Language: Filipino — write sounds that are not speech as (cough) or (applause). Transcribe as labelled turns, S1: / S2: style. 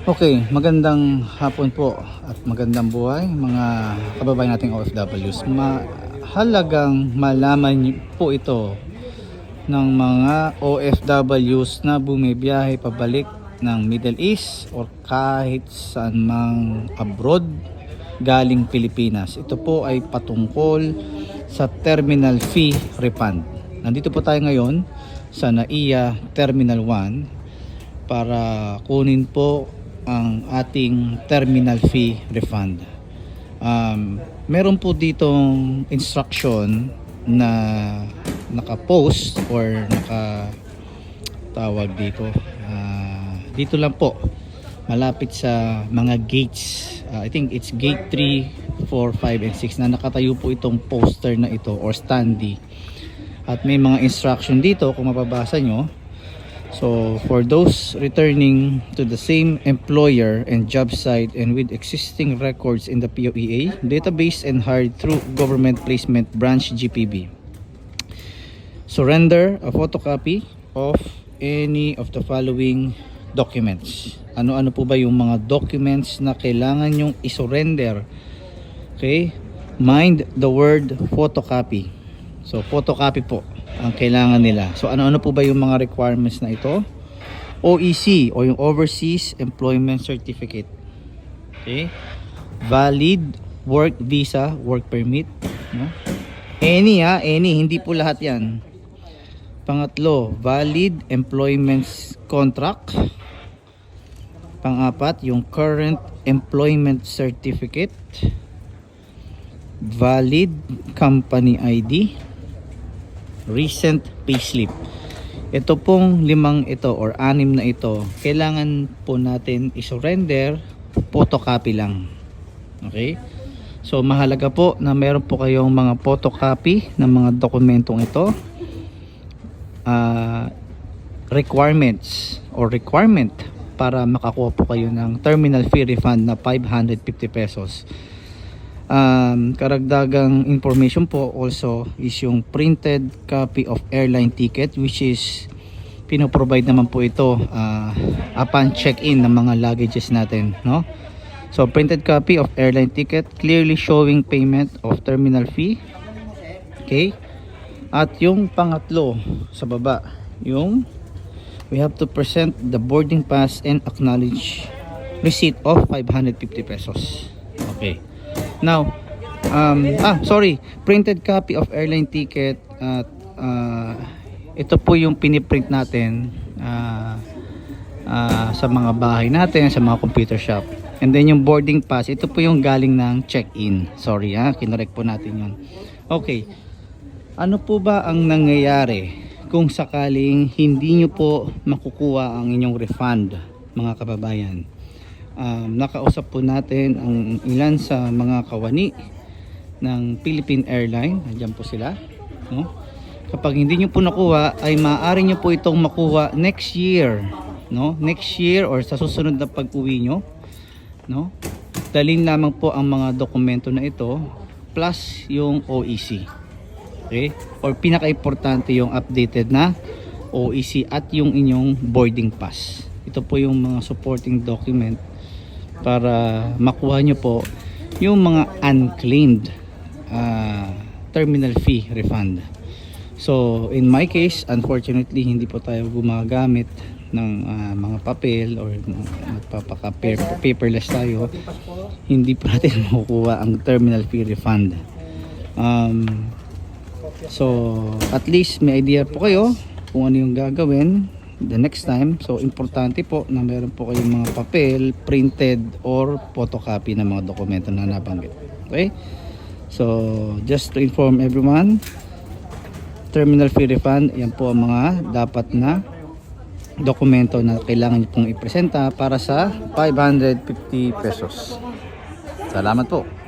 S1: Okay, magandang hapon po at magandang buhay mga kababayan nating OFWs. Mahalagang malaman po ito ng mga OFWs na bumibiyahe pabalik ng Middle East or kahit saan mang abroad galing Pilipinas. Ito po ay patungkol sa terminal fee refund. Nandito po tayo ngayon sa NAIA Terminal 1 para kunin po ang ating terminal fee refund. Um, meron po ditong instruction na naka-post or naka tawag dito. Ah, dito lang po malapit sa mga gates. Ah, I think it's gate 3, 4, 5 and 6 na nakatayo po itong poster na ito or standee. At may mga instruction dito kung mababasa nyo. So for those returning to the same employer and job site and with existing records in the POEA database and hired through government placement branch GPB. Surrender a photocopy of any of the following documents. Ano-ano po ba yung mga documents na kailangan yung isurrender? Okay? Mind the word photocopy. So photocopy po ang kailangan nila. So ano-ano po ba yung mga requirements na ito? OEC o yung Overseas Employment Certificate. Okay? Valid work visa, work permit, no? Any ha, any, hindi po lahat 'yan. Pangatlo, valid employment contract. Pangapat, yung current employment certificate. Valid company ID. Recent payslip. Ito pong limang ito or anim na ito, kailangan po natin isurrender, photocopy lang. Okay? So mahalaga po na meron po kayong mga photocopy ng mga dokumentong ito. Ah, requirements or requirement para makakuha po kayo ng terminal fee refund na 550 pesos. Um, karagdagang information po also is yung printed copy of airline ticket which is pinoprovide naman po ito ah, upon check-in ng mga luggages natin no? So printed copy of airline ticket clearly showing payment of terminal fee okay? At yung pangatlo sa baba yung we have to present the boarding pass and acknowledge receipt of 550 pesos. Okay Now, um, ah, sorry, printed copy of airline ticket at ah, ito po yung piniprint natin ah, ah, sa mga bahay natin, sa mga computer shop. And then yung boarding pass, ito po yung galing ng check-in. Sorry ha, kinorek po natin yun. Okay, ano po ba ang nangyayari kung sakaling hindi nyo po makukuha ang inyong refund, mga kababayan? Um, nakausap po natin ang ilan sa mga kawani ng Philippine Airline. Nandiyan po sila. No? Kapag hindi nyo po nakuha, ay maaari nyo po itong makuha next year. No? Next year or sa susunod na pag-uwi nyo. No? Dalhin lamang po ang mga dokumento na ito plus yung OEC. Okay? Or pinaka-importante yung updated na OEC at yung inyong boarding pass. Ito po yung mga supporting document para makuha nyo po yung mga unclaimed ah, terminal fee refund. So, in my case, unfortunately, hindi po tayo gumagamit ng ah, mga papel or magpapaka-paperless tayo. Hindi po (laughs) natin makukuha ang terminal fee refund. Um, so, at least may idea po kayo kung ano yung gagawin the next time. So, importante po na meron po kayong mga papel, printed, or photocopy ng mga dokumento na nabanggit. Okay? So, just to inform everyone, terminal fee refund, yan po ang mga dapat na dokumento na kailangan nyo pong ipresenta para sa 550 pesos. Salamat po.